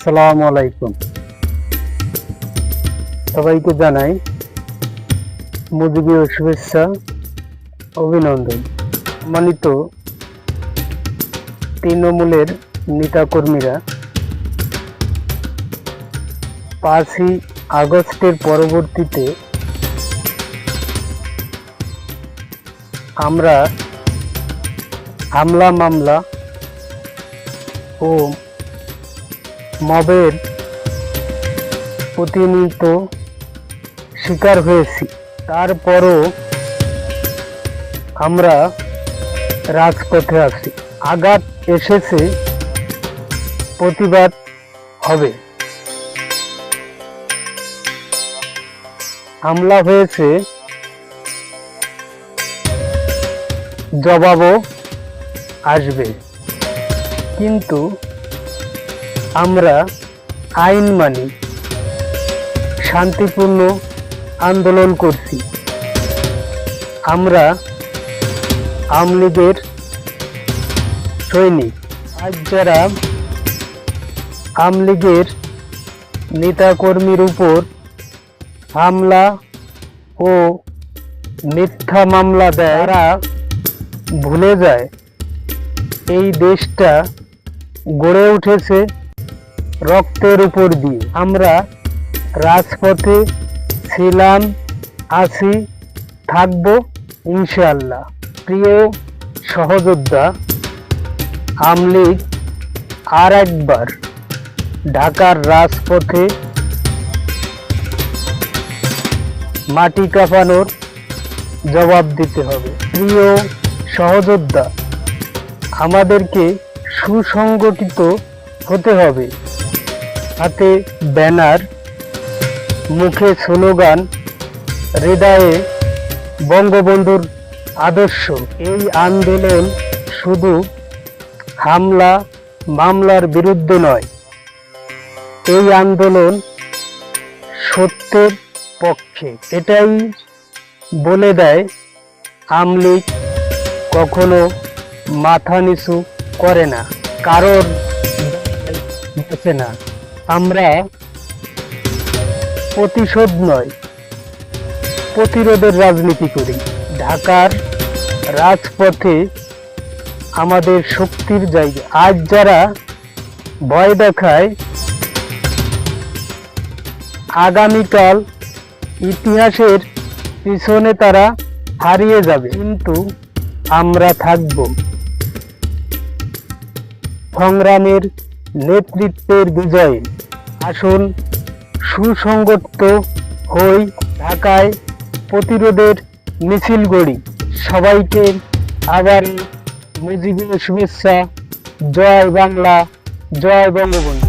আসসালামু আলাইকুম। সবাইকে জানাই মুজিবীয় শুভেচ্ছা, অভিনন্দন। সম্মানিত তৃণমূলের নেতাকর্মীরা, পাঁচই আগস্টের পরবর্তীতে আমরা হামলা মামলা ও মবের প্রতিনিয়ত শিকার হয়েছি। তারপরও আমরা রাজপথে আছি। আঘাত এসেছে, প্রতিবাদ হবে। হামলা হয়েছে, জবাবও আসবে। কিন্তু আমরা আইন মানি, শান্তিপূর্ণ আন্দোলন করছি। আমরা আওয়ামী লীগের সৈনিক। আজ যারা আওয়ামী লীগের নেতাকর্মীর উপর হামলা ও মিথ্যা মামলা দেয়, তারা ভুলে যায়। এই দেশটা গড়ে উঠেছে রক্তের উপর দিয়ে আমরা রাজপথে ছিলাম, আছি, থাকব ইনশাল্লাহ প্রিয় সহযোদ্ধা, আমলিগ আর একবার ঢাকার রাজপথে মাটি কাঁপানোর জবাব দিতে হবে। প্রিয় সহযোদ্ধা, আমাদেরকে সুসংগঠিত হতে হবে। হাতে ব্যানার, মুখে স্লোগান, হৃদয়ে বঙ্গবন্ধুর আদর্শ। এই আন্দোলন শুধু হামলা, মামলার বিরুদ্ধে নয়, এই আন্দোলন সত্যের পক্ষে। এটাই বলে দেয় আমলিগ কখনো মাথা নিচু করে না, কারোর না। আমরা প্রতিশোধ নয়, প্রতিরোধের রাজনীতি করি। ঢাকার রাজপথে আমাদের শক্তির জায়গা। আজ যারা ভয় দেখায়, আগামীকাল ইতিহাসের পিছনে তারা হারিয়ে যাবে। কিন্তু আমরা থাকব। সংগ্রামের নেতৃত্বের বিজয়। আসুন, সুসংগত হই ঢাকায় প্রতিরোধের মিছিল গড়ি। সবাইকে আবার মুজিবের শুভেচ্ছা। জয় বাংলা, জয় বঙ্গবন্ধু।